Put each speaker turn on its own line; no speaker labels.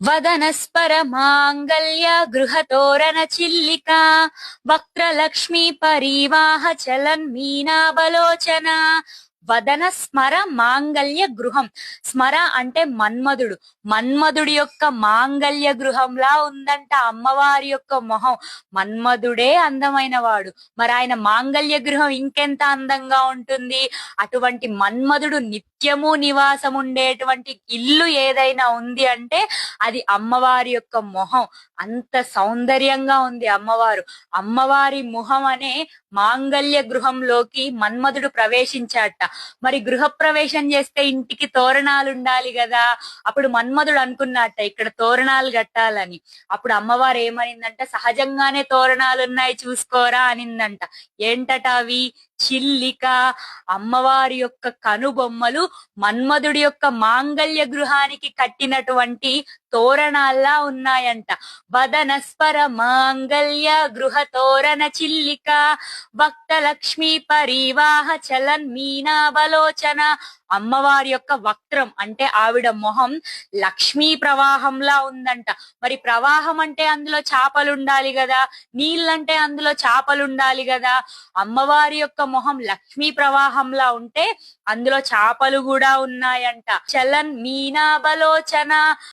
వదనస్పర మాంగళ్య గృహతోరణ చిల్లిక వక్రలక్ష్మీ పరీవాహ చలన్ మీనాబలోచన వదన స్మర మాంగళ్య గృహం. స్మర అంటే మన్మధుడు. మన్మధుడి యొక్క మాంగళ్య గృహంలా ఉందంట అమ్మవారి యొక్క మొహం. మన్మధుడే అందమైన వాడు. మరి ఆయన మాంగళ్య గృహం ఇంకెంత అందంగా ఉంటుంది? అటువంటి మన్మధుడు నిత్యము నివాసం ఉండేటువంటి ఇల్లు ఏదైనా ఉంది అంటే అది అమ్మవారి యొక్క మొహం. అంత సౌందర్యంగా ఉంది అమ్మవారు. అమ్మవారి మొహం అనే మాంగళ్య గృహంలోకి మన్మధుడు ప్రవేశించాట మరి గృహ ప్రవేశం చేస్తే ఇంటికి తోరణాలు ఉండాలి కదా. అప్పుడు మన్మధుడు అనుకున్నట్ట ఇక్కడ తోరణాలు కట్టాలని. అప్పుడు అమ్మవారు ఏమనిందంట సహజంగానే తోరణాలు ఉన్నాయి చూసుకోరా అనిందంట. ఏంటట అవి? చిల్లిక అమ్మవారి యొక్క కనుబొమ్మలు మన్మధుడి యొక్క మాంగళ్య గృహానికి కట్టినటువంటి తోరణాల్లా ఉన్నాయంట. వదనస్పర మాంగళ్య గృహ తోరణ చిల్లిక భక్త లక్ష్మీ పరివాహ చలన్ మీనావలోచన అమ్మవారి యొక్క వక్త్రం అంటే ఆవిడ మొహం లక్ష్మీ ప్రవాహంలా ఉందంట. మరి ప్రవాహం అంటే అందులో చేపలు ఉండాలి కదా? నీళ్ళంటే అందులో చేపలు ఉండాలి కదా? అమ్మవారి యొక్క మొహం లక్ష్మీ ప్రవాహంలా ఉంటే అందులో చేపలు కూడా ఉన్నాయంట. చలన్ మీనాబలోచన